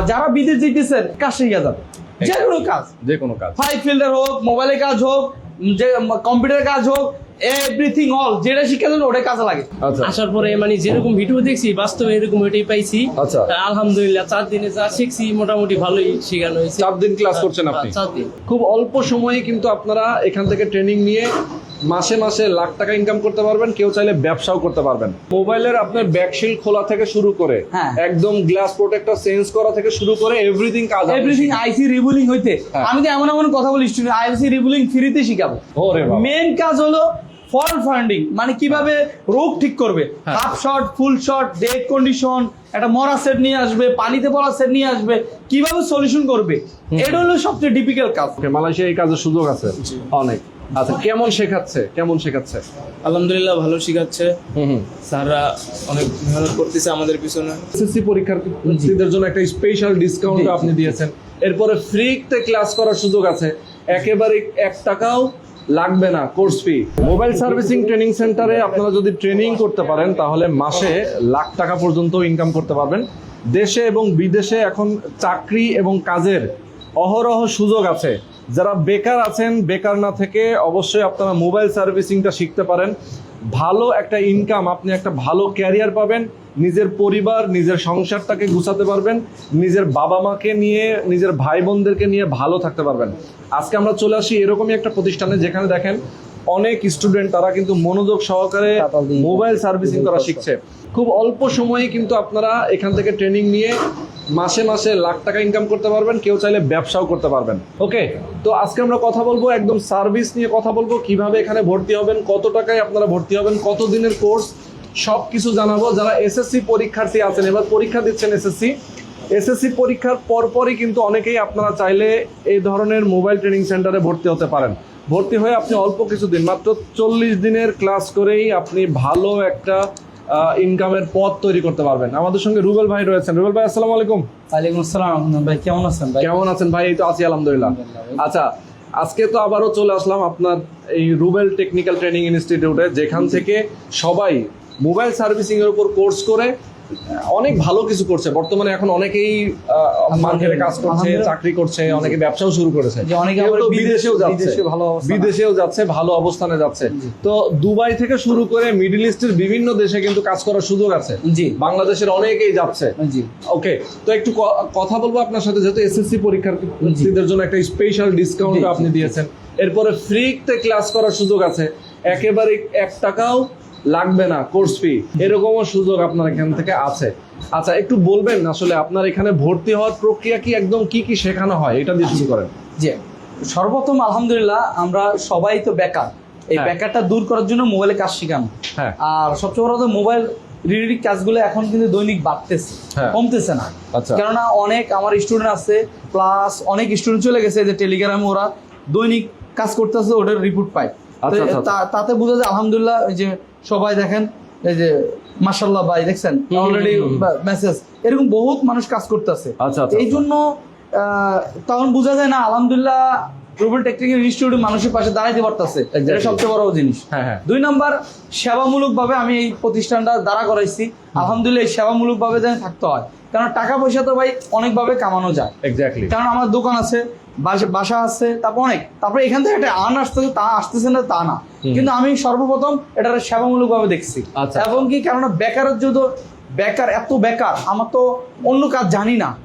আর যারা বিদেশ যেতেছেন কাজ শিখে যাবে যে কোনো কাজ। যে কোনো কাজ। ফাইভ ফিল্ডার হোক মোবাইলের কাজ হোক যে কম্পিউটার কাজ হোক এভরিথিং অল যেটা শিখে দেন ওটাই কাজে লাগে। আচ্ছা। আসার পরে মানে যেরকম ভিডিও দেখছি বাস্তবে এরকম ওইটাই পাইছি। আচ্ছা। আলহামদুলিল্লাহ চার দিনে যা শিখছি মোটামুটি ভালোই শেখানো হয়েছে। চার দিন ক্লাস করছেন আপনি? চার দিন। খুব অল্প সময়ে কিন্তু আপনারা এখান থেকে ট্রেনিং নিয়ে মাসে মাসে লাখ টাকা ইনকাম করতে পারবেন কেউ চাইলে ব্যবসাও করতে পারবেন। মোবাইলের আপনার ব্যাকশিল খোলা থেকে শুরু করে হ্যাঁ। একদম গ্লাস প্রোটেক্টর চেঞ্জ করা থেকে শুরু করে এভরিথিং কাজ এভরিথিং আইসি রিবুলিং হইতে। হ্যাঁ। আমি তো এমন এমন কথা বলি স্টুডেন্ট আইসি রিবুলিং ফ্রিতে শিখাবো। ওরে বাবা। মেন কাজ হলো ফল ফান্ডিং মানে কীভাবে রোগ ঠিক করবে। হ্যাঁ। Half shot full shot dead condition একটা মরা সেট নিয়ে আসবে পানিতে পড়া সেট নিয়ে আসবে কীভাবে সলিউশন করবে? এটা হলো সবচেয়ে ডিফিকাল্ট কাজ। মালয়েশিয়া এই কাজের সুযোগ আছে। অনেক। আচ্ছা কেমন শেখাচ্ছে? কেমন শেখাচ্ছে? আলহামদুলিল্লাহ ভালো শিখাচ্ছে। হুম হুম। স্যাররা অনেক মেহনত করতেছে আমাদের পিছনে। এসএসসি পরীক্ষার্থীদের জন্য একটা স্পেশাল ডিসকাউন্ট আপনি দিয়েছেন। এরপরে ফ্রিতে ক্লাস করার সুযোগ আছে। একেবারে এক টাকাও লাগবে না course fee mobile servicing training সেন্টারে আপনারা যদি ট্রেনিং করতে পারেন তাহলে মাসে লাখ টাকা পর্যন্ত ইনকাম করতে পারবেন। দেশে এবং বিদেশে এখন চাকরি এবং কাজের অহরহ সুযোগ আছে। যারা বেকার আছেন বেকার না থেকে অবশ্যই আপনারা মোবাইল সার্ভিসিংটা শিখতে পারেন। ভালো একটা ইনকাম আপনি একটা ভালো ক্যারিয়ার পাবেন নিজের পরিবার নিজের সংসারটাকে গুছাতে পারবেন নিজের বাবা মাকে নিয়ে নিজের ভাই বোনদেরকে নিয়ে ভালো থাকতে পারবেন। আজকে আমরা চলে আসি এরকমই একটা প্রতিষ্ঠানে যেখানে দেখেন অনেক স্টুডেন্ট তারা কিন্তু মনোযোগ সহকারে মোবাইল সার্ভিসিং করা শিখছে। খুব অল্প সময়ে কিন্তু আপনারা এখান থেকে ট্রেনিং নিয়ে মাসে মাসে লাখ টাকা ইনকাম করতে পারবেন, কেউ চাইলে ব্যবসাও করতে পারবেন। ওকে তো আজকে আমরা কথা বলব, একদম সার্ভিস নিয়ে কথা বলব, কীভাবে এখানে ভর্তি হবেন, কত টাকায় আপনারা ভর্তি হবেন কত দিনের কোর্স সব কিছু জানাব। যারা এসএসসি পরীক্ষার্থী আছেন, এবার পরীক্ষা দিচ্ছেন এসএসসি এসএসসি পরীক্ষার পরপরই কিন্তু অনেকেই আপনারা চাইলে এই ধরনের মোবাইল ট্রেনিং সেন্টারে ভর্তি হতে পারেন। ভর্তি হয়ে আপনি অল্প কিছুদিন, মাত্র চল্লিশ দিনের ক্লাস করেই আপনি ভালো একটা ইনকামের পথ তৈরি করতে পারবেন। আমাদের সঙ্গে রুবেল ভাই রয়েছেন। রুবেল ভাই আসসালামু আলাইকুম। ওয়ালাইকুম আসসালাম ভাই কেমন আছেন ভাই? কেমন আছেন ভাই? এই তো আছি আলহামদুলিল্লাহ। আচ্ছা আজকে তো আবারও চলে আসলাম আপনার এই রুবেল টেকনিক্যাল ট্রেনিং ইনস্টিটিউটে যেখান থেকে সবাই মোবাইল সার্ভিসিং এর উপর কোর্স করে অনেক ভালো কিছু করছে। বর্তমানে এখন অনেকেই মার্কেটে কাজ করছে চাকরি করছে অনেকে ব্যবসাও শুরু করেছে। অনেকে বিদেশেও যাচ্ছে। বিদেশেও যাচ্ছে ভালো অবস্থানে যাচ্ছে। তো দুবাই থেকে শুরু করে মিডল ইস্টের বিভিন্ন দেশে কিন্তু কাজ করার সুযোগ আছে। জি। বাংলাদেশের অনেকেই যাচ্ছে। জি। ওকে তো একটু কথা বলব আপনার সাথে যেহেতু এসএসসি পরীক্ষার্থীদের জন্য একটা স্পেশাল ডিসকাউন্ট আপনি দিয়েছেন। এরপরে ফ্রিতে ক্লাস করার সুযোগ আছে। একেবারে এক টাকাও লাগবে না কোর্স ফি এরকমও সুযোগ আপনার এখান থেকে আছে। আচ্ছা একটু বলবেন আসলে আপনার এখানে ভর্তি হওয়ার প্রক্রিয়া কি একদম কি কি শেখানো হয়? এটা দিয়ে শুরু করেন। জি সর্বপ্রথম আলহামদুলিল্লাহ আমরা সবাই তো বেকার। এই হ্যাঁ। বেকারটা দূর করার জন্য মোবাইলে কাজ শেখানো। হ্যাঁ। আর সবচেয়ে বড় কথা মোবাইল রিলেটেড কাজগুলো এখন কিন্তু দৈনিক বাড়তেছে হ্যাঁ। কমতেছে না। আচ্ছা। কেননা অনেক আমার স্টুডেন্ট আছে প্লাস অনেক স্টুডেন্ট চলে গেছে যে টেলিগ্রামে ওরা দৈনিক কাজ করতেছে ওটার রিপোর্ট পায়। তাতে বোঝা যায় আলহামদুলিল্লাহ যে সবাই দেখেন এই যে মাসাল্লাহ ভাই দেখছেন? অলরেডি। মেসেজ এরকম বহুত মানুষ কাজ করতেছে। আচ্ছা, আচ্ছা, এই জন্য তখন বোঝা যায় না আলহামদুলিল্লাহ রুবেল টেকনিক্যাল ইনস্টিটিউট মানুষের পাশে দাঁড়াইতে পারতেছে। এটা সবচেয়ে বড় জিনিস। হ্যাঁ হ্যাঁ। দুই নাম্বার সেবামূলক ভাবে আমি এই প্রতিষ্ঠানটা দাঁড়া করাইছি। আলহামদুলিল্লাহ এই সেবামূলক ভাবে যেন থাকতে হয়। কারণ টাকা পয়সা তো ভাই অনেকভাবে কামানো যায়। এক্স্যাক্টলি কারণ আমার দোকান আছে বাসা- আছে তারপর অনেক। তারপরে এখান থেকে একটা আন আসতেছে তা আসতেছে না তা না। কিন্তু আমি সর্বপ্রথম এটা সেবামূলক ভাবে দেখছি। আচ্ছা। এবং কি কেননা বেকারের যদি বেকার এত বেকার আমার তো অন্য কাজ জানি না।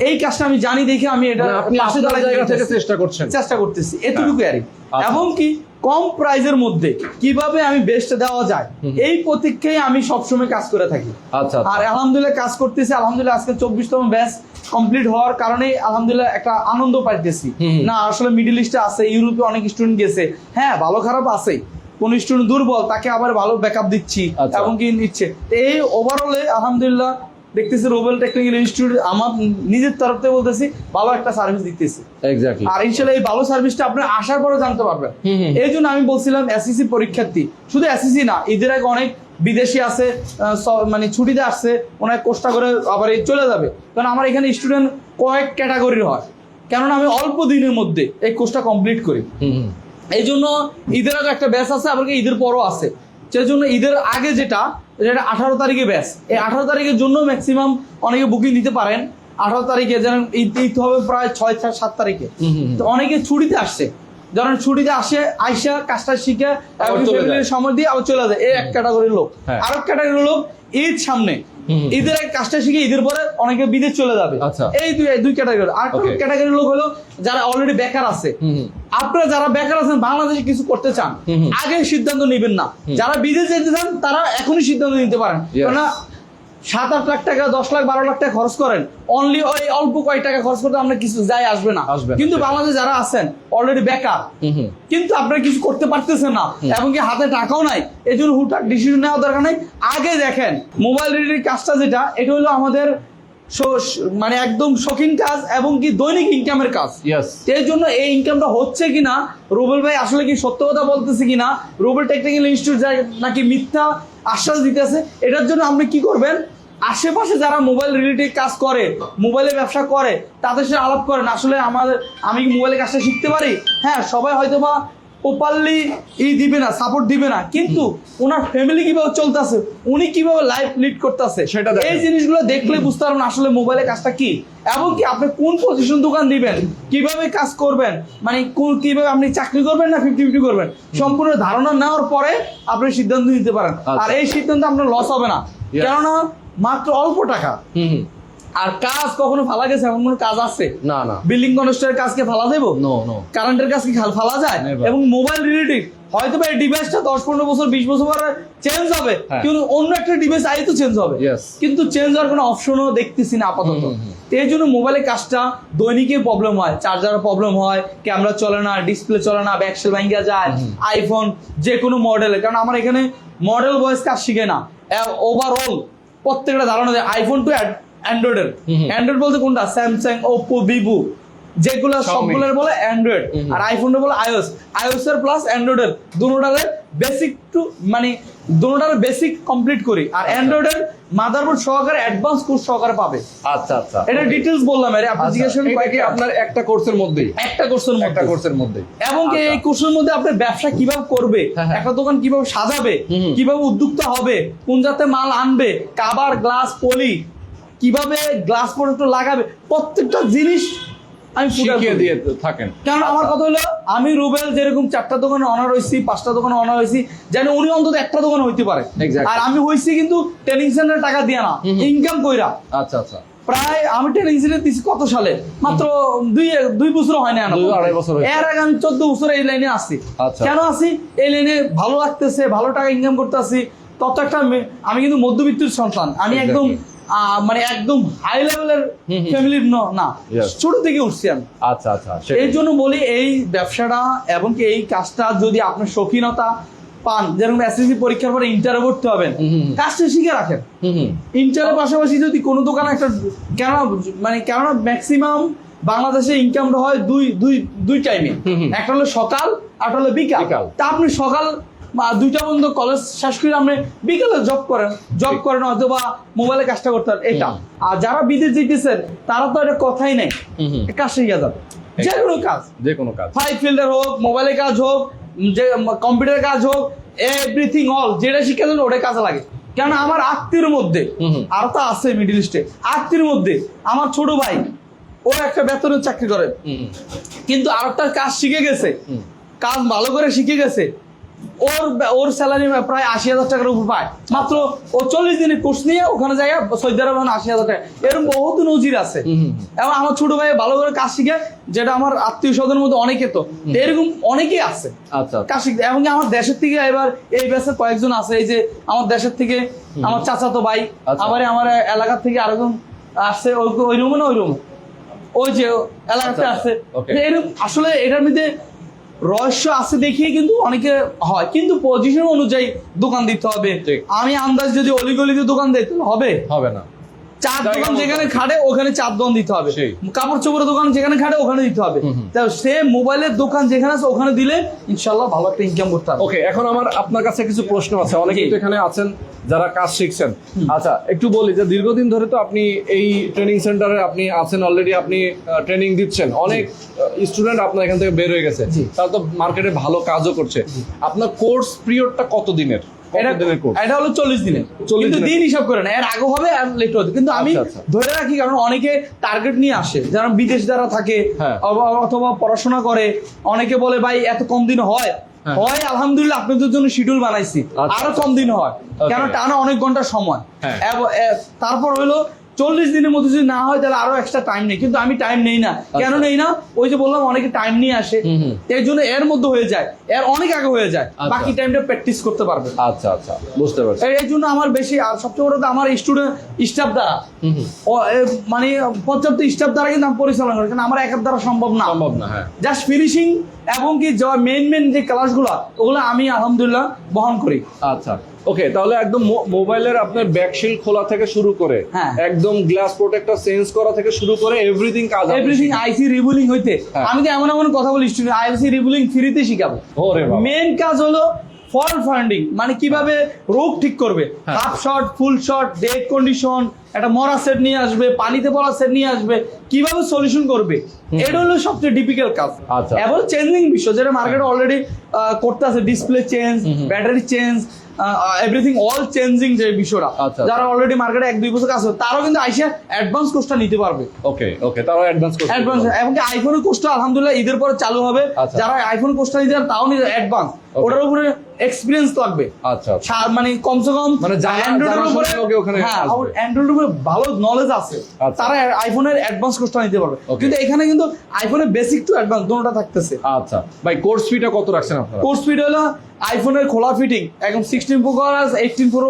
এই কাজটা আমি জানি দেখে আমি এটা মানে চেষ্টা করছেন। চেষ্টা করতেছি এতটুকু আর আচ্ছা। এবং কি কম প্রাইজের মধ্যে কীভাবে আমি বেস্ট দেওয়া যায় এই প্রতীক্ষায় আমি সবসময় কাজ করে থাকি। আচ্ছা আর আলহামদুলিল্লাহ কাজ করতেছি আলহামদুলিল্লাহ আজকে চব্বিশতম ব্যাচ কমপ্লিট হওয়ার কারণে আলহামদুলিল্লাহ একটা আনন্দ পাইতেছি। না আসলে মিডিল ইস্টে আছে ইউরোপে অনেক স্টুডেন্ট গেছে। হ্যাঁ ভালো খারাপ আছে। কোন স্টুডেন্ট দুর্বল তাকে আবার ভালো ব্যাকআপ দিচ্ছি আচ্ছা। এবং কি নিচ্ছে। এই ওভারঅলে আলহামদুলিল্লাহ দেখতেছি রোবেল টেকনিক্যাল ইনস্টিটিউট আমার নিজের তরফ থেকে বলতেছি ভালো একটা সার্ভিস দিতেছি। এক্স্যাক্টলি আর ইনশাল্লাহ এই ভালো সার্ভিসটা আপনি আসার পরে জানতে পারবেন। এই জন্য আমি বলছিলাম এসএসসি পরীক্ষার্থী। শুধু এসএসসি না ঈদের আগে অনেক বিদেশি আছে মানে ছুটিতে আসছে অনেক কষ্ট করে আবার এই চলে যাবে। কারণ আমার এখানে স্টুডেন্ট কয়েক ক্যাটাগরির হয়। কেননা আমি অল্প দিনের মধ্যে এই কোর্সটা কমপ্লিট করি। এই জন্য ঈদের আগে একটা ব্যাচ আছে আবার ঈদের পরও আছে। সেই জন্য ঈদের আগে যেটা যেটা আঠারো তারিখে ব্যাস। এই আঠারো তারিখের জন্য ম্যাক্সিমাম অনেকে বুকিং নিতে পারেন। আঠারো তারিখে যেন ঈদ ঈদ হবে প্রায় ছয় সাত তারিখে। তো অনেকে ছুটিতে আসছে। যখন ছুটিতে আসে আইসা কাজটা শিখে। সময় দিয়ে আবার চলে যায় এই এক ক্যাটাগরির লোক হ্যাঁ। আরেক ক্যাটাগরির লোক ঈদ সামনে ঈদের এক কাজটা শিখে ঈদের পরে অনেকে বিদেশ চলে যাবে আচ্ছা। এই দুই দুই ক্যাটাগরি আর. ক্যাটাগরির লোক হলো যারা অলরেডি বেকার আছে আপনারা যারা বেকার আছেন বাংলাদেশে কিছু করতে চান। আগে সিদ্ধান্ত নেবেন না যারা বিদেশ যেতে চান তারা এখনই সিদ্ধান্ত নিতে পারেন. কেননা সাত আট লাখ টাকা দশ লাখ বারো লাখ টাকা খরচ করেন। অনলি ওই অল্প কয়েক টাকা খরচ করতে আপনার কিছু যাই আসবে না। আসবে কিন্তু। বাংলাদেশে যারা আছেন অলরেডি বেকার। কিন্তু আপনারা কিছু করতে পারতেছেন না এবং কি হাতে টাকাও নাই। এই জন্য হুটহাট ডিসিশন নেওয়ার দরকার নাই। আগে দেখেন মোবাইল রিলেটেড কাজটা যেটা এটা হলো আমাদের মানে একদম শৌখিন কাজ এবং কি দৈনিক ইনকামের কাজ। তো জন্য এই ইনকামটা হচ্ছে কিনা রুবেল ভাই আসলে কি সত্য কথা বলতেছে কিনা রুবেল টেকনিক্যাল ইনস্টিটিউট নাকি মিথ্যা আশ্বাস দিতেছে এটার জন্য আপনি কি করবেন আশেপাশে যারা মোবাইল রিলেটেড কাজ করে মোবাইলে ব্যবসা করে তাদের সাথে আলাপ করেন। আসলে আমাদের আমি কি মোবাইলে কাজটা শিখতে পারি? হ্যাঁ সবাই হয়তো বা প্রপারলি ই দিবে না সাপোর্ট দিবে না। কিন্তু ওনার ফ্যামিলি কীভাবে চলতেছে উনি কীভাবে লাইফ লিড করতেছে সেটা এই জিনিসগুলো দেখলে বুঝতে পারবেন আসলে মোবাইলের কাজটা কি। এবং কি আপনি কোন পজিশন দোকান দিবেন কীভাবে কাজ করবেন মানে কোন- কীভাবে আপনি চাকরি করবেন না ফিফটি ফিফটি করবেন সম্পূর্ণ ধারণা নেওয়ার পরে আপনি সিদ্ধান্ত নিতে পারেন। আচ্ছা। আর এই সিদ্ধান্ত আপনার লস হবে না. কেননা মাত্র অল্প টাকা। আর কাজ কখনো ফালা গেছে এমন কোনো কাজ আছে? না না। বিল্ডিং কনস্ট্রাক্টরের কাজকে ফালা দেবো? নো নো কারেন্টের কাজ কি খাল- ফালা যায়. এবং মোবাইল রিলেটিভ হয়তো বা এই ডিভাইসটা দশ পনেরো বছর বিশ বছর পরে চেঞ্জ হবে হ্যাঁ। কিন্তু অন্য একটা ডিভাইস আই তো চেঞ্জ হবে. কিন্তু চেঞ্জ হওয়ার কোনো অপশনও দেখতেছি না আপাতত। এই জন্য মোবাইলের কাজটা দৈনিকে প্রবলেম হয় চার্জারের প্রবলেম হয় ক্যামেরা চলে না ডিসপ্লে চলে না ব্যাকসেল ভাঙ্গা যায় আইফোন যে কোনো মডেলে কারণ আমার এখানে মডেল বয়স কাজ শিখে না। ওভারঅল প্রত্যেকটা ধারণা যায় আইফোন টু অ্যান্ড্রয়েডের। অ্যান্ড্রয়েড বলতে কোনটা? স্যামসাং ওপো ভিভো যেগুলো সবগুলো সবগুলোর বলে অ্যান্ড্রয়েড। আর আইফোনের বলে আইওএস আইওস এর প্লাস অ্যান্ড্রয়েডের দুটোটারে বেসিক টু মানে দুটোটারে বেসিক কমপ্লিট করি। আর অ্যান্ড্রয়েডের মাদারবোর্ড সহকারে অ্যাডভান্স কোর্স সহকারে পাবে। আচ্ছা আচ্ছা। এটা ডিটেলস বললাম আরে আপনি আচ্ছা, জিজ্ঞেস করেন এটা আপনার একটা কোর্সের মধ্যেই। একটা কোর্সের একটা কোর্সের মধ্যেই এবং এই কোর্সের মধ্যে আপনার ব্যবসা কীভাবে করবে হ্যাঁ, হ্যাঁ। একটা দোকান কীভাবে সাজাবে। কীভাবে উদ্যোক্তা হবে কোন জাতে মাল আনবে কাবার গ্লাস পলি কীভাবে গ্লাস প্রোডাক্ট লাগাবে প্রত্যেকটা জিনিস আমি শিখিয়ে দিয়ে থাকেন। কারণ আমার কথা হলো আমি রুবেল যেরকম চারটা দোকানে অনার হয়েছি পাঁচটা দোকানে অনার হয়েছি যেন উনি অন্তত একটা দোকানে হইতে পারে। আর আমি হয়েছি কিন্তু ট্রেনিং সেন্টারে টাকা দিয়া না। ইনকাম কইরা। আচ্ছা আচ্ছা। প্রায় আমি ট্রেনিং সেন্টার দিছি কত সালে? মাত্র দুই দুই বছর হয় না আড়াই বছর এর আগে আমি চোদ্দ বছর এই লাইনে আসছি আচ্ছা। কেন আসি এই লাইনে ভালো লাগতেছে ভালো টাকা ইনকাম করতে আসি তত একটা আমি কিন্তু মধ্যবিত্তের সন্তান। আমি একদম মানে একদম হাই লেভেলের। ফ্যামিলির না ছোট থেকে উঠছি আমি আচ্ছা আচ্ছা এই জন্য বলি এই ব্যবসাটা এবং কি এই কাজটা যদি আপনার শৌখিনতা পান যেরকম এসএসসি পরীক্ষার পরে ইন্টারে ভর্তি হবেন। কাজটা শিখে রাখেন ইন্টারের পাশাপাশি যদি কোনো দোকানে একটা কেন মানে কেননা ম্যাক্সিমাম বাংলাদেশে ইনকামটা হয় দুই দুই দুই টাইমে। একটা হলো সকাল আর একটা হলো বিকাল বিকাল। তা আপনি সকাল বা দুইটা পর্যন্ত কলেজ শেষ করে আপনি বিকালে জব করেন। জব করেন অথবা মোবাইলে কাজটা করতে পারেন এটা। আর যারা বিদেশ যেতেছেন তারা তো এটা কথাই নেই। কাজ শিখে যাবে যে কোনো কাজ যে কোনো কাজ। ফাইভ ফিল্ডার হোক মোবাইলের কাজ হোক যে কম্পিউটার কাজ হোক এভরিথিং অল যেটা শিখে দেন ওটাই কাজে লাগে। কেন আমার আত্মীয়র মধ্যে। আর তো আছে মিডিল ইস্টে আত্মীয়র মধ্যে আমার ছোট ভাই ও একটা বেতনের চাকরি করে। কিন্তু আর একটা কাজ শিখে গেছে। কাজ ভালো করে শিখে গেছে। ওর ওর স্যালারি প্রায় আশি হাজার টাকার উপর পায়। মাত্র ও চল্লিশ দিনের কোর্স নিয়ে ওখানে যায় সৌদি আরবে আশি হাজার টাকা। এরকম বহুত নজির আছে। এবং আমার ছোট ভাই ভালো করে কাজ শিখে যেটা আমার আত্মীয় স্বজনের মধ্যে অনেকে তো এরকম অনেকেই আছে। আচ্ছা কাজ শিখতে এবং আমার দেশের থেকে এবার এই ব্যাচে কয়েকজন আছে এই যে আমার দেশের থেকে আমার চাচাতো ভাই আচ্ছা। আবার আমার এলাকার থেকে আরেকজন আসছে ওই রুমে না ওই রুম? ওই যে এলাকাতে আচ্ছা, আছে। এরকম আসলে এটার মধ্যে রহস্য আছে দেখিয়ে কিন্তু অনেকে হয়। কিন্তু পজিশন অনুযায়ী দোকান দিতে হবে। আমি আন্দাজ যদি অলিগলিতে দোকান দিই তাহলে হবে। হবে না। চার দোকান যেখানে খাটে ওখানে চার দোকান দিতে হবে। কাপড় চোপড়ের দোকান যেখানে খাটে ওখানে দিতে হবে। সে মোবাইলের দোকান যেখানে আছে ওখানে দিলে ইনশাল্লাহ ভালো একটা ইনকাম করতে হবে। ওকে এখন আমার আপনার কাছে কিছু প্রশ্ন আছে। অনেকে তো এখানে আছেন যারা কাজ শিখছেন। আচ্ছা একটু বলি যে দীর্ঘদিন ধরে তো আপনি এই ট্রেনিং সেন্টারে আপনি আছেন অলরেডি আপনি ট্রেনিং দিচ্ছেন। অনেক স্টুডেন্ট আপনার এখান থেকে বের হয়ে গেছে। তারা তো মার্কেটে ভালো কাজও করছে। আপনার কোর্স পিরিয়ডটা কত দিনের এটা হলো চল্লিশ দিনে কিন্তু দিন হিসাব করে না এর আগে হবে আর লেট হবে কিন্তু আমি আচ্ছা, আচ্ছা। ধরে রাখি কারণ অনেকে টার্গেট নিয়ে আসে যারা বিদেশ যারা থাকে হ্যাঁ। অথবা পড়াশোনা করে অনেকে বলে ভাই এত কম দিন হয় হ্যাঁ। হয় আলহামদুলিল্লাহ আপনাদের জন্য শিডিউল বানাইছি আচ্ছা, আরও। কম দিন হয় কেন টানা অনেক ঘণ্টা সময় হ্যাঁ। তারপর হলো চল্লিশ দিনের মধ্যে যদি না হয় তাহলে আরও এক্সট্রা টাইম নেই। কিন্তু আমি টাইম নেই না। কেন নেই না? ওই যে বললাম অনেকে টাইম নিয়ে আসে। হুম। জন্য এর মধ্যে হয়ে যায়। এর অনেক আগে হয়ে যায়। আচ্ছা। বাকি টাইমটা প্র্যাকটিস করতে পারবে। আচ্ছা আচ্ছা। বুঝতে পারছি। এই- এই জন্য আমার বেশি আর সবচেয়ে বড় আমার স্টুডেন্ট স্টাফ দ্বারা। মানে পর্যাপ্ত স্টাফ দ্বারা কিন্তু আমি পরিচালনা করি। কারণ আমার একার দ্বারা সম্ভব না। সম্ভব না হ্যাঁ। জাস্ট ফিনিশিং এবং কি মেন মেন যে ক্লাসগুলো ওগুলো আমি আলহামদুলিল্লাহ বহন করি। আচ্ছা। ওকে তাহলে একদম মোবাইলের আপনার ব্যাকশিল খোলা থেকে শুরু করে হ্যাঁ। একদম গ্লাস প্রোটেক্টর চেঞ্জ করা থেকে শুরু করে এভরিথিং কাজ এভরিথিং আইসি রিবুলিং হইতে হ্যাঁ। আমি তো এমন এমন কথা বলি স্টুডেন্ট আইসি রিবুলিং ফ্রিতে শিখাবো ওরে বাবা। মেন কাজ হলো ফল ফান্ডিং মানে কীভাবে রোগ ঠিক করবে হ্যাঁ। Half shot full shot dead condition একটা মরা সেট নিয়ে আসবে পানিতে পড়া সেট নিয়ে আসবে কীভাবে সলিউশন করবে এটা হলো সবচেয়ে ডিফিকাল্ট কাজ আচ্ছা। এবং চেঞ্জিং বিষয় যেটা মার্কেটে অলরেডি করতে আছে display change battery change everything all changing যে বিষয়টা আচ্ছা। যারা অলরেডি মার্কেটে এক দুই বছর কাজ করে তারাও কিন্তু আইসে অ্যাডভান্স কোর্সটা নিতে পারবে ওকে ওকে তারাও অ্যাডভান্স কোর্স অ্যাডভান্স এমনকি আইফোনের কোর্সটা আলহামদুলিল্লাহ ঈদের পরে চালু হবে আচ্ছা। যারা আইফোন কোর্সটা নিতে তাও নিতে অ্যাডভান্স. ওটার উপরে এক্সপিরিয়েন্স লাগবে। আচ্ছা আচ্ছা। মানে কমসে কম মানে অ্যান্ড্রয়েডের উপরে ওখানে হ্যাঁ। অ্যান্ড্রয়েডের উপরে ভালো নলেজ আছে। আচ্ছা। তারা আইফোনের অ্যাডভান্স কোর্সটা নিতে পারবে। কিন্তু এখানে কিন্তু আইফোনের বেসিক টু অ্যাডভান্স দুটোটা থাকতেছে। আচ্ছা। ভাই কোর্স ফিটা কত রাখছেন আপনারা? কোর্স স্পিড হলো আইফোনের খোলা ফিটিং একদম sixteen pro plus eighteen pro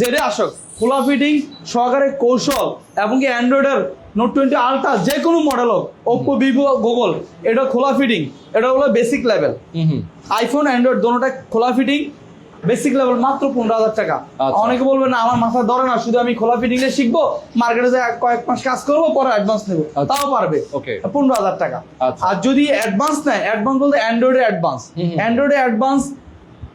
জেডে আসক খোলা ফিটিং সহকারে কৌশল এবং কি অ্যান্ড্রয়েডের নোট টোয়েন্টি আলট্রা যে কোনো মডেল হোক ওপ্পো ভিভো গুগল এটা খোলা ফিটিং এটা হলো বেসিক লেভেল হুম হুম আইফোন অ্যান্ড্রয়েড দোনোটা খোলা ফিটিং বেসিক লেভেল মাত্র পনেরো হাজার টাকা আচ্ছা। অনেকে বলবে না আমার মাথা ধরে না শুধু আমি খোলা ফিটিং এ শিখব মার্কেটে কয়েক মাস কাজ করব পরে অ্যাডভান্স নেব আচ্ছা। তাও পারবে. পনেরো হাজার টাকা আচ্ছা। আর যদি অ্যাডভান্স নেয় অ্যাডভান্স বলতে অ্যান্ড্রয়েডের অ্যাডভান্স হুম। অ্যাডভান্স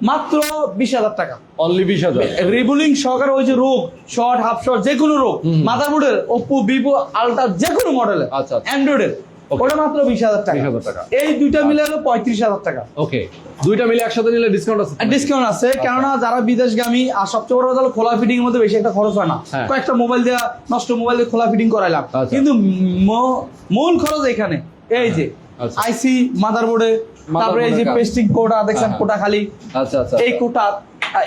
মাত্র বিশ হাজার টাকা অনলি বিশ হাজার রিবুলিং সহকারে ওই যে রোগ শর্ট হাফ শর্ট যে কোনো রোগ। মাদারবোর্ডের ওপ্পো ভিভো আলট্রা যে কোনো মডেলের আচ্ছা, আচ্ছা। অ্যান্ড্রয়েডের ওটা মাত্র বিশ হাজার টাকা টাকা। এই দুইটা মিলে হলো পঁয়ত্রিশ হাজার টাকা ওকে দুইটা মিলে একসাথে নিলে ডিসকাউন্ট আছে ডিসকাউন্ট আছে আচ্ছা। কেননা যারা বিদেশগামী আর সবচেয়ে বড় কথা খোলা ফিটিং এর মধ্যে বেশি একটা খরচ হয় না হ্যাঁ। কয়েকটা মোবাইল দেওয়া নষ্ট মোবাইল দিয়ে খোলা ফিটিং করাইলাম আচ্ছা। কিন্তু মূল খরচ এখানে এই যে আচ্ছা। আইসি মাদারবোর্ডে তারপরে এই যে পেস্টিং কোটা দেখছেন হ্যাঁ, কোটা খালি। আচ্ছা আচ্ছা এই কোটা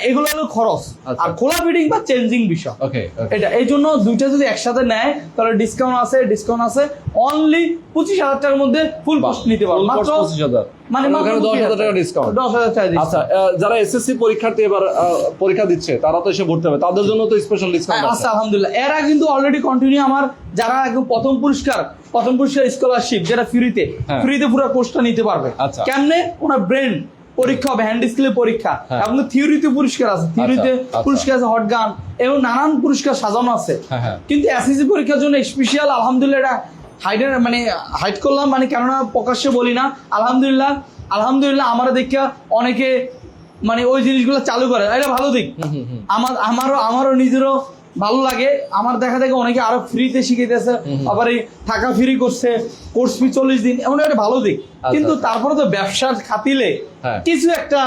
এগুলো হলো খরচ। আচ্ছা। আর খোলা ফিটিং বা চেঞ্জিং বিষয়। ওকে এটা এই জন্য দুইটা যদি একসাথে নেয় তাহলে ডিসকাউন্ট আছে ডিসকাউন্ট আছে। অনলি পঁচিশ হাজার টাকার মধ্যে ফুল কোস্ট নিতে পারব মাত্র পঁচিশ হাজার। মানে মাত্র ওখানে দশ 25,000 হাজার টাকা ডিসকাউন্ট দশ হাজার টাকা discount। আচ্ছা যারা এসএসসি পরীক্ষার্থী এবার পরীক্ষা দিচ্ছে তারা তো এসে ভর্তি হবে। তাদের জন্য তো স্পেশাল ডিসকাউন্ট হ্যাঁ, আছে। আচ্ছা আলহামদুলিল্লাহ। এরা কিন্তু অলরেডি কন্টিনিউ আমার যারা একদম প্রথম পুরস্কার প্রথম পুরস্কার স্কলারশিপ যেটা ফ্রিতে। ফ্রিতে পুরো কোর্সটা নিতে পারবে। কেমনে? ওনার ব্রেন পরীক্ষা হবে হ্যান্ড ডিসপ্লে পরীক্ষা। হ্যাঁ। এবং থিওরিতে পুরস্কার আছে। থিওরিতে আচ্ছা। পুরস্কার আছে হট গান এবং নানান পুরস্কার সাজানো আছে। হ্যাঁ, হ্যাঁ। কিন্তু এসএসসি পরীক্ষার জন্য স্পেশাল আলহামদুলিল্লাহ এটা হাইডের মানে হাইড করলাম মানে কেননা প্রকাশ্যে বলি না। আলহামদুলিল্লাহ আলহামদুলিল্লাহ আমরা দেখা অনেকে মানে ওই জিনিসগুলো চালু করে। এটা ভালো দিক। আমার আমারও আমারও নিজেরও ভালো লাগে। আমার দেখা দেখে অনেকে আরও ফ্রিতে শিখাইতেছে আবার এই টাকা ফ্রি করছে কোর্স ফি চল্লিশ দিন এমন একটা ভালো দিক। কিন্তু তারপরে তো ব্যবসার খাতিলে হ্যাঁ। কিছু একটা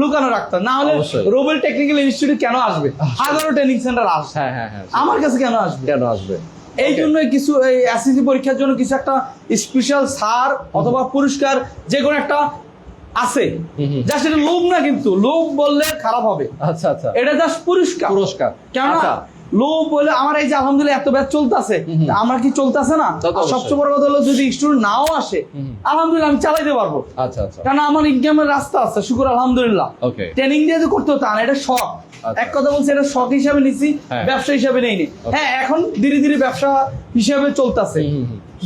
লুকানো রাখতে। না হলে রোবেল টেকনিক্যাল ইনস্টিটিউট কেন আসবে? হাজারো ট্রেনিং সেন্টার আসবে। হ্যাঁ হ্যাঁ আমার কাছে কেন আসবে? কেন আসবে? এই জন্য কিছু এই এসএসসি পরীক্ষার জন্য কিছু একটা স্পেশাল সার অথবা পুরস্কার যে কোনো একটা আছে। জাস্ট এটা লোভ না কিন্তু লোভ বললে খারাপ হবে। আচ্ছা আচ্ছা। এটা জাস্ট পুরস্কার। পুরস্কার। কেন বলে আমার এই যে আলহামদুলিল্লাহ এত ব্যাচ চলতেছে আমার কি চলতেছে না। সবচেয়ে বড় কথা হলো যদি স্টুডেন্ট নাও আসে আলহামদুলিল্লাহ আমি চালাইতে পারব। আচ্ছা আচ্ছা। কারণ আমার ইনকামের রাস্তা আছে শুকুর আলহামদুলিল্লাহ। ট্রেনিং দিয়ে যে করতে হতো না এটা শখ। আচ্ছা। এক কথা বলছি এটা শখ হিসাবে নিছি হ্যাঁ। ব্যবসা হিসাবে নেইনি। হ্যাঁ এখন ধীরে ধীরে ব্যবসা হিসাবে চলতেছে।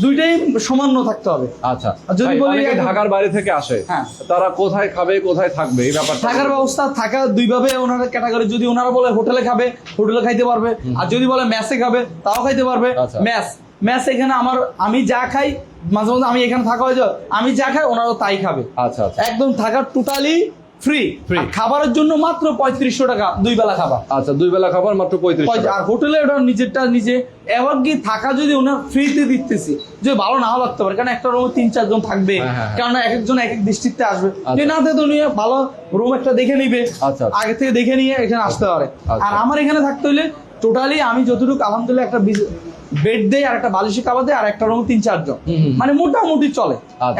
দুইটাই সমান্য থাকতে হবে। আচ্ছা। যদি বলি ঢাকার বাইরে থেকে আসে। হ্যাঁ। তারা কোথায় খাবে কোথায় থাকবে এই ব্যাপারটা থাকার ব্যবস্থা থাকা দুইভাবে ওনারা ক্যাটাগরি যদি ওনারা বলে হোটেলে খাবে হোটেলে খাইতে পারবে। আর যদি বলে মেসে খাবে তাও খাইতে পারবে। আচ্ছা। ম্যাস ম্যাস এখানে আমার আমি যা খাই মাঝে মাঝে আমি এখানে থাকা হয়ে যায় আমি যা খাই ওনারাও তাই খাবে। আচ্ছা আচ্ছা। একদম থাকার টোটালি ফ্রি খাবারের জন্য মাত্র পঁয়ত্রিশশো টাকা দুই বেলা খাবার আচ্ছা দুই বেলা খাবার মাত্র পঁয়ত্রিশ আর হোটেলে ওটা নিজেরটা নিজে থাকা যদি ওনার ফ্রিতে দিতেছি যে ভালো নাও লাগতে পারে কারণ একটা রুমে তিন চারজন থাকবে হ্যাঁ, হ্যাঁ, হ্যাঁ। কারণ এক একজন এক এক দৃষ্টিতে আসবে আচ্ছা। যে না তো উনি ভালো রুম একটা দেখে নিবে আচ্ছা, আচ্ছা। আগে থেকে দেখে নিয়ে এখানে আসতে পারে। আর আমার এখানে থাকতে হলে টোটালি আমি যতটুকু আলহামদুলিল্লাহ একটা বেড দেই আর একটা বালিশি কাবার দেয় আর একটা রুম তিন চারজন। মানে মোটামুটি চলে।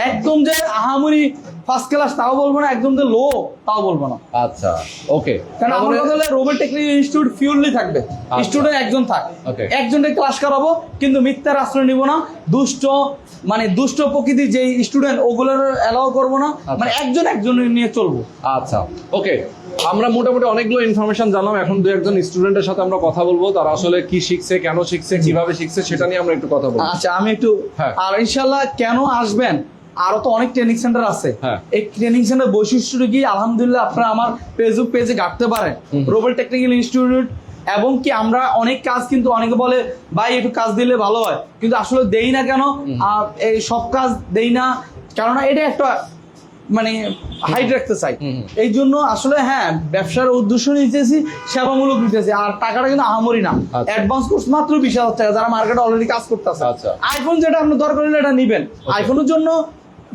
একদম যে আহামরি ফার্স্ট ক্লাস তাও বলব না একদম যে লো তাও বলব না। আচ্ছা। ওকে কারণ আমার কথা হলে রোবট টেকনিক্যাল ইনস্টিটিউট ফিউরলি থাকবে। স্টুডেন্ট একজন থাক। আচ্ছা। একজনকে ক্লাস করাবো কিন্তু মিথ্যার আশ্রয় নিব না। দুষ্ট মানে দুষ্ট প্রকৃতির যে স্টুডেন্ট ওগুলোর অ্যালাউ করব না। মানে একজন একজন নিয়ে চলবো। আচ্ছা। ওকে আমরা মোটামুটি অনেকগুলো ইনফরমেশন জানলাম। এখন দু একজন স্টুডেন্টের সাথে আমরা কথা বলব। তারা আসলে কি শিখছে কেন শিখছে কীভাবে শিখছে সেটা নিয়ে আমরা একটু কথা বলব। আচ্ছা আমি একটু হ্যাঁ। আর ইনশাল্লাহ কেন আসবেন? আরও তো অনেক ট্রেনিং সেন্টার আছে। হ্যাঁ। এই ট্রেনিং সেন্টার বৈশিষ্ট্য কি? আলহামদুলিল্লাহ আপনারা আমার ফেসবুক পেজে ঘাটতে পারেন। রোবট টেকনিক্যাল ইনস্টিটিউট এবং কি আমরা অনেক কাজ কিন্তু অনেকে বলে ভাই একটু কাজ দিলে ভালো হয়। কিন্তু আসলে দেই না কেন? এই সব কাজ দেই না। কেননা এটা একটা মানে হাইট রাখতে চাই। এই জন্য আসলে হ্যাঁ ব্যবসার উদ্দেশ্য নিতেছি সেবামূলক নিতেছি। আর টাকাটা কিন্তু আহামরি না। আচ্ছা। অ্যাডভান্স কোর্স মাত্র বিশ হাজার টাকা যারা মার্কেটে অলরেডি কাজ করতেছে। আচ্ছা। আইফোন যেটা আপনার দরকার হলে এটা নিবেন। আইফোনের জন্য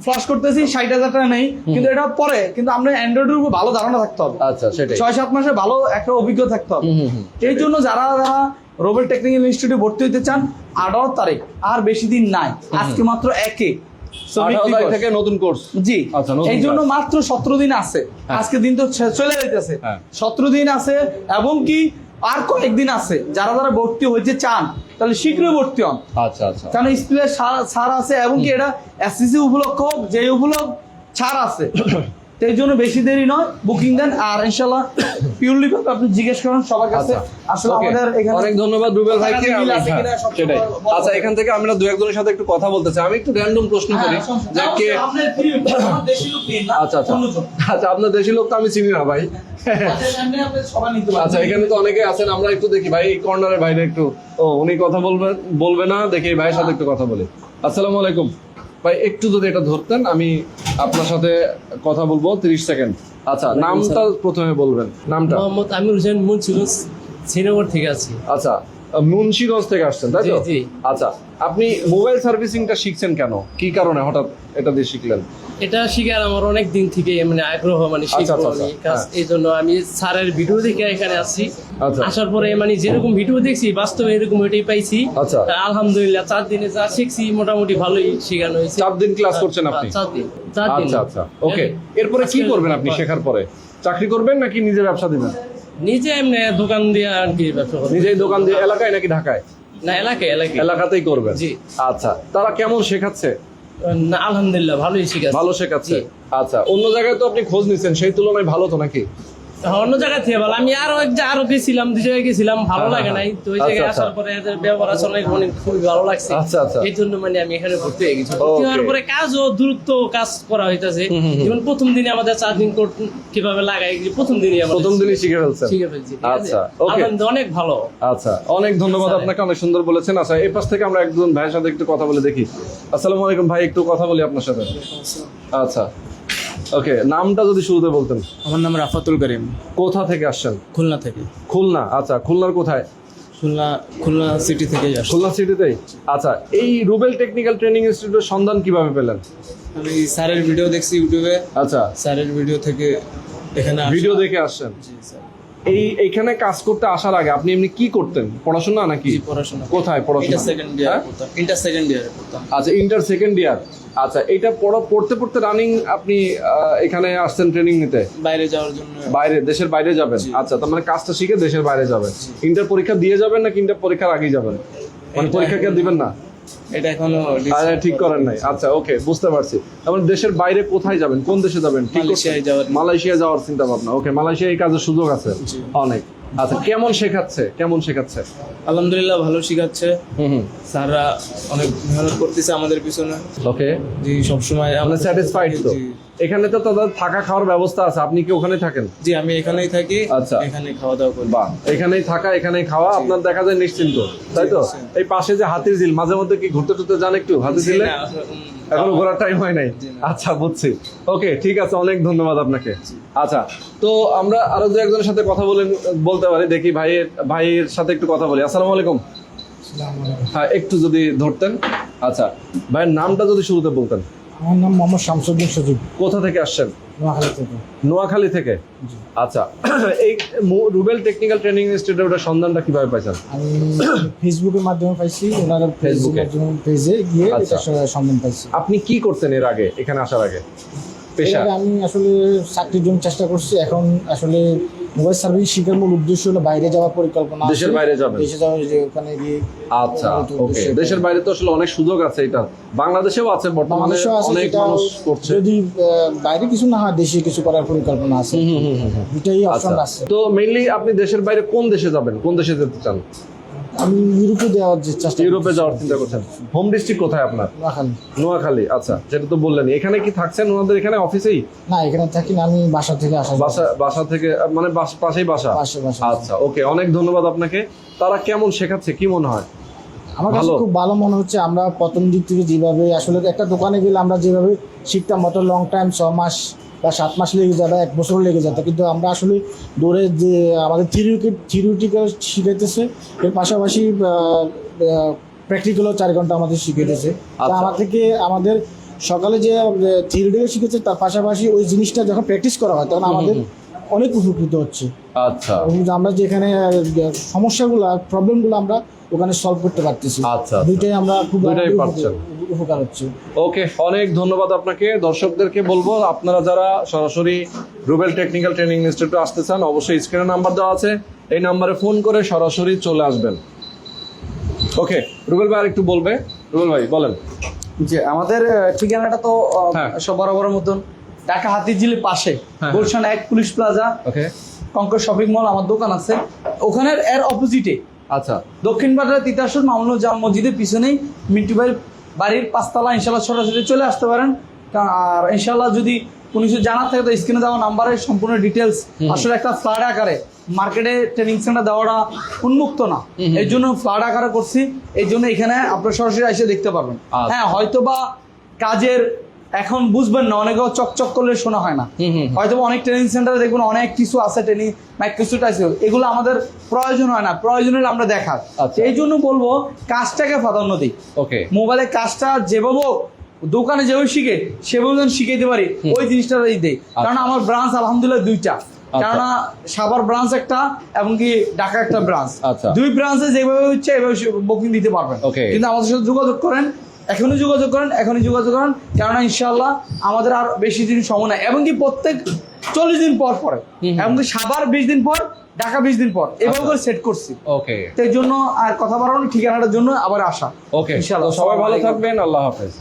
ফ্লাশ করতেছি ষাট হাজার টাকা নেই কিন্তু এটা পরে কিন্তু আপনার অ্যান্ড্রয়েডের উপর ভালো ধারণা থাকতে হবে। আচ্ছা সেটাই। ছয় সাত মাসে ভালো একটা অভিজ্ঞতা থাকতে হবে। এই জন্য যারা যারা রোবেল টেকনিক্যাল ইনস্টিটিউটে ভর্তি হতে চান আঠারো তারিখ আর বেশি দিন নাই। আজকে মাত্র একে। শ্রমিক আঠারো তারিখ দিবস। থেকে নতুন কোর্স জি। এই জন্য মাত্র সতেরো দিন আছে। আজকে দিন তো চলে যাইতেছে। সতেরো দিন আছে এবং কি আর কয়েকদিন আছে। যারা যারা ভর্তি হইতে চান তাহলে শীঘ্রই ভর্তি হন। আচ্ছা আচ্ছা। কারণ স্কুলে ছাড় আছে এবং কি এটা এসসিসি উপলক্ষ হোক যে উপলক্ষ ছাড় আছে। তো এই জন্য বেশি দেরি নয় বুকিং দেন আর ইনশাল্লাহ পিওরলি আপনি জিজ্ঞেস করেন সবার কাছে। আসলে আমাদের এখানে অনেক ধন্যবাদ রুবেল ভাইকে কাছাকাছি মিল আছে কিনা হ্যাঁ, সেটাই। আচ্ছা এখান থেকে আমরা দু একজনের সাথে একটু কথা বলতে চাই। আমি একটু র্যান্ডম প্রশ্ন করি যে কে আমার দেশি লোক নিন না, আচ্ছা আচ্ছা। আচ্ছা আপনার দেশি লোক তো আমি চিনি না ভাই। আপনি। আচ্ছা এখানে তো অনেকে আছেন আমরা একটু দেখি ভাই কর্নারের বাইরে একটু। ও উনি কথা বলবেন বলবে না দেখি ভাইয়ের সাথে একটু কথা বলি। আসসালামু আলাইকুম। ভাই একটু যদি এটা ধরতেন আমি আপনার সাথে কথা বলব তিরিশ সেকেন্ড। আচ্ছা নামটা প্রথমে বলবেন নামটা। মোহাম্মদ আমির হোসেন মুন্সিগঞ্জ শ্রীনগর থেকে আছি। আচ্ছা মুন্সিগঞ্জ থেকে আসছেন তাই তো। আচ্ছা আপনি মোবাইল সার্ভিসিংটা শিখছেন কেন? কি কারণে হঠাৎ এটা দিয়ে শিখলেন? এটা শিখার আমার অনেক দিন থেকে মানে আগ্রহ মানে আচ্ছা, আচ্ছা, কাজ হ্যাঁ। এই জন্য আমি স্যারের ভিডিও দেখে এখানে আসছি। আচ্ছা। আসার পরে মানে যেরকম ভিডিও দেখছি বাস্তবে এরকম ওইটাই পাইছি। আচ্ছা। আলহামদুলিল্লাহ চার দিনে যা শিখছি মোটামুটি ভালোই শেখানো হয়েছে। চার দিন ক্লাস করছেন আপনি? চার দিন চার দিন। আচ্ছা আচ্ছা। ওকে এরপরে কি করবেন আপনি শেখার পরে? চাকরি করবেন নাকি নিজের ব্যবসা দিবেন? নিজে এমনি দোকান দিয়ে আর কি ব্যবসা করব নিজেই দোকান দিয়ে এলাকায় নাকি ঢাকায়? না এলাকায় এলাকায়। এলাকাতেই করবেন? জি। আচ্ছা তারা কেমন শেখাচ্ছে? না আলহামদুলিল্লাহ ভালোই শেখাচ্ছে। ভালো শেখাচ্ছে। আচ্ছা অন্য জায়গায় তো আপনি খোঁজ নিচ্ছেন সেই তুলনায় ভালো তো নাকি? অন্য জায়গা থেকে ভালো। আমি আরও এক আরও গেছিলাম দুই জায়গায় গেছিলাম ভালো হ্যাঁ, লাগে হ্যাঁ। নাই। তো ওই আচ্ছা, জায়গায় আচ্ছা। আসার পরে এদের ব্যবহার আসলে অনেক খুবই ভালো লাগছে। আচ্ছা, আচ্ছা। এই জন্য মানে আমি এখানে ভর্তি হয়ে গেছি। ভর্তি হওয়ার Okay. পরে কাজও দ্রুত কাজ করা হইতাছে। যেমন প্রথম দিনে আমাদের চার্জিং কোড কীভাবে লাগাই প্রথম দিনই আমাদের প্রথম দিনই শিখে ফেলছেন। শিখে ফেলছি আচ্ছা. আলহামদুলিল্লাহ, অনেক ভালো। আচ্ছা অনেক ধন্যবাদ আপনাকে অনেক সুন্দর বলেছেন। আচ্ছা এই পাশ থেকে আমরা একজন ভাইয়ের সাথে একটু কথা বলে দেখি। আসসালামু আলাইকুম ভাই একটু কথা বলি আপনার সাথে। আচ্ছা। ওকে নামটা যদি শুরুতে বলতেন। আমার নাম রাফাতুল করিম। কোথা থেকে আসছেন? খুলনা থেকে। খুলনা আচ্ছা খুলনার কোথায়? খুলনা খুলনা সিটি থেকে আসছি। খুলনা সিটিতেই আচ্ছা এই রুবেল টেকনিক্যাল ট্রেনিং ইনস্টিটিউটের সন্ধান কীভাবে পেলেন? আমি স্যারের ভিডিও দেখছি ইউটিউবে। আচ্ছা। স্যারের ভিডিও থেকে এখানে ভিডিও দেখে আসছেন? জি স্যার। এই এইখানে কাজ করতে আসার আগে আপনি এমনি কি করতেন? পড়াশোনা নাকি? পড়াশোনা। কোথায় পড়াশোনা? ইন্টার সেকেন্ড ইয়ারে হ্যাঁ? পড়তাম ইন্টার সেকেন্ড ইয়ারে পড়তাম। আচ্ছা ইন্টার সেকেন্ড ইয়ার। আচ্ছা এটা পড়া পড়তে পড়তে রানিং আপনি এখানে আসছেন ট্রেনিং নিতে? বাইরে যাওয়ার জন্য। বাইরে দেশের বাইরে যাবেন? আচ্ছা তার মানে কাজটা শিখে দেশের বাইরে যাবেন। ইন্টার পরীক্ষা দিয়ে যাবেন নাকি ইন্টার পরীক্ষার আগেই যাবেন? মানে পরীক্ষা কে দিবেন না? এটা এখনও ঠিক করার নাই। আচ্ছা ওকে বুঝতে পারছি। দেশের বাইরে কোথায় যাবেন? কোন দেশে যাবেন? মালয়েশিয়ায় যাওয়ার মালয়েশিয়া যাওয়ার চিন্তা ভাবনা। ওকে মালয়েশিয়ায় এই কাজের সুযোগ আছে? অনেক। আচ্ছা কেমন শেখাচ্ছে? কেমন শেখাচ্ছে? আলহামদুলিল্লাহ ভালো শিখাচ্ছে। হুম হুম। স্যাররা অনেক মেহনত করতেছে আমাদের পিছনে। ওকে জি সবসময় আমরা স্যাটিসফাইড তো? এখানে তো তাদের থাকা খাওয়ার ব্যবস্থা আছে। আপনি কি ওখানে থাকেন? জি আমি এখানেই থাকি। আচ্ছা। এখানে খাওয়া দাওয়া করি। বাহ এখানেই থাকা এখানেই খাওয়া আপনার দেখা যায় নিশ্চিন্ত তাই তো? এই পাশে যে হাতির ঝিল মাঝে মধ্যে কি ঘুরতে টুরতে যান একটু? হাতির জি ঝিলে? এখনও ঘোরার টাইম হয় নাই? আচ্ছা বুঝছি। ওকে ঠিক আছে অনেক ধন্যবাদ আপনাকে। আচ্ছা তো আমরা আরও দু একজনের সাথে কথা বলে বলতে পারি দেখি ভাইয়ের ভাইয়ের সাথে একটু কথা বলি। আসসালামু আলাইকুম। হ্যাঁ একটু যদি ধরতেন। আচ্ছা ভাইয়ের নামটা যদি শুরুতে বলতেন। আমার নাম মোহাম্মদ শামসুদ্দিন সজীব। কোথা থেকে আসছেন? নোয়াখালী থেকে। নোয়াখালী থেকে? আচ্ছা এই রুবেল টেকনিক্যাল ট্রেনিং ইনস্টিটিউটের সন্ধানটা কীভাবে পাইছেন? আমি ফেসবুকের মাধ্যমে পাইছি ওনার ফেসবুকে? পেজে গিয়ে আচ্ছা। সন্ধান পাইছি। আপনি কি করতেন এর আগে এখানে আসার আগে? পেশা? আগে আমি আসলে চাকরির জন্য চেষ্টা করছি এখন আসলে মোবাইল সার্ভিস শিখার মূল উদ্দেশ্য হলো বাইরে যাওয়ার পরিকল্পনা দেশের বাইরে যাবে দেশে যে ওখানে গিয়ে আচ্ছা ওকে। দেশের বাইরে তো আসলে অনেক সুযোগ আছে এটা। বাংলাদেশেও আছে বর্তমানে অনেক মানুষ করছে। যদি বাইরে কিছু না হয় দেশে কিছু করার পরিকল্পনা আছে। দুটাই অপশন আচ্ছা। আছে। তো মেইনলি আপনি দেশের বাইরে কোন দেশে যাবেন? কোন দেশে যেতে চান? আমি ইউরোপে দেওয়ার যে চেষ্টা ইউরোপে যাওয়ার চিন্তা করছেন? হোম ডিস্ট্রিক্ট কোথায় আপনার? নোয়াখালী। নোয়াখালী আচ্ছা যেটা তো বললেন। এখানে কি থাকছেন? ওনাদের এখানে অফিসেই? না এখানে থাকি না আমি বাসা থেকে আসা বাসা বাসা থেকে মানে পাশেই বাসা? আচ্ছা ওকে অনেক ধন্যবাদ আপনাকে। তারা কেমন শেখাচ্ছে কি মনে হয়? আমার কাছে। খুব ভালো মনে হচ্ছে আমরা প্রথম দিক থেকে যেভাবে আসলে একটা দোকানে গেলে আমরা যেভাবে শিখতাম অত লং টাইম ছ মাস বা সাত মাস লেগে যায় বা এক বছর লেগে যেত কিন্তু আমরা আসলে দৌড়ে যে আমাদের থিরিউকে থিওরিটিক্যাল শিখাইতেছে এর পাশাপাশি প্র্যাকটিক্যালও চার ঘণ্টা আমাদের শিখাইতেছে। তা আচ্ছা। আমার থেকে আমাদের সকালে যে থিওরিটিক্যাল শিখেছে তার পাশাপাশি ওই জিনিসটা যখন প্র্যাকটিস করা হয় তখন আমাদের অনেক উপকৃত হচ্ছে। আচ্ছা। আমরা যেখানে সমস্যাগুলো প্রবলেমগুলো আমরা ওখানে সলভ করতে পারতেছি। আচ্ছা, আচ্ছা। দুইটাই আমরা খুব দুইটাই উপকার- পারছেন। উপকার হচ্ছে। ওকে অনেক ধন্যবাদ আপনাকে। দর্শকদেরকে বলব আপনারা যারা সরাসরি রুবেল টেকনিক্যাল ট্রেনিং ইনস্টিটিউটে আসতে চান অবশ্যই স্ক্রিনে নাম্বার দেওয়া আছে। এই নাম্বারে ফোন করে সরাসরি চলে আসবেন। ওকে রুবেল ভাই আর একটু বলবে। রুবেল ভাই বলেন। যে আমাদের ঠিকানাটা তো হ্যাঁ। সব বরাবরের মতন। ঢাকা হাতিঝিলের পাশে হ্যাঁ। গুলশান এক police plaza okay. Concord shopping mall আমার দোকান আছে। ওখানের এর অপোজিটে আচ্ছা। দক্ষিণ পাড়ার তিতাসর মামুনুল জাম মসজিদের পিছনেই মিন্টু ভাইয়ের বাড়ির পাঁচতলা ইনশাল্লাহ সরাসরি চলে আসতে পারেন। আর ইনশাল্লাহ যদি কোনো কিছু জানার থাকে তো স্ক্রিনে দেওয়া নাম্বারে সম্পূর্ণ ডিটেলস আসলে একটা ফ্ল্যাট আকারে মার্কেটে ট্রেনিং সেন্টার দেওয়াটা উন্মুক্ত না। এই জন্য ফ্ল্যাট আকারে করছি। এই জন্য এখানে আপনার সরাসরি এসে দেখতে পারবেন। আচ্ছা। হ্যাঁ হয়তো বা কাজের এখন বুঝবেন না অনেকে চকচক করলে শোনা হয় না। হয়তো অনেক ট্রেনিং সেন্টারে দেখবেন অনেক কিছু আছে ট্রেনিং না কিছুটা আছে। এগুলো আমাদের প্রয়োজন হয় না প্রয়োজন হলে আমরা দেখার আচ্ছা। এই জন্য বলব কাজটাকে প্রাধান্য দিই। ওকে। মোবাইলে কাজটা যেভাবে দোকানে যেভাবে শিখে সেভাবে যেন শিখাইতে পারি ওই জিনিসটা দেই। কারণ আমার ব্রাঞ্চ আলহামদুলিল্লাহ দুইটা। কেননা সাভার ব্রাঞ্চ একটা এবং কি ঢাকা একটা ব্রাঞ্চ আচ্ছা। দুই ব্রাঞ্চে যেভাবে হচ্ছে এভাবে বুকিং দিতে পারবেন। কিন্তু আমাদের সাথে যোগাযোগ করেন এখনই যোগাযোগ করেন এখনই যোগাযোগ করেন। কেননা ইনশাল্লাহ আমাদের আর বেশি দিন সময় নাই এমনকি প্রত্যেক চল্লিশ দিন পর পরে। এমনকি সাবার বিশ দিন পর ঢাকা বিশ দিন পর। এভাবে আচ্ছা। করে সেট করছি। ওকে। তো জন্য আর কথা বাড়ানো ঠিকানাটার জন্য আবার আসা ওকে। ইনশাল্লাহ সবাই ভালো থাকবেন আল্লাহ হাফেজ।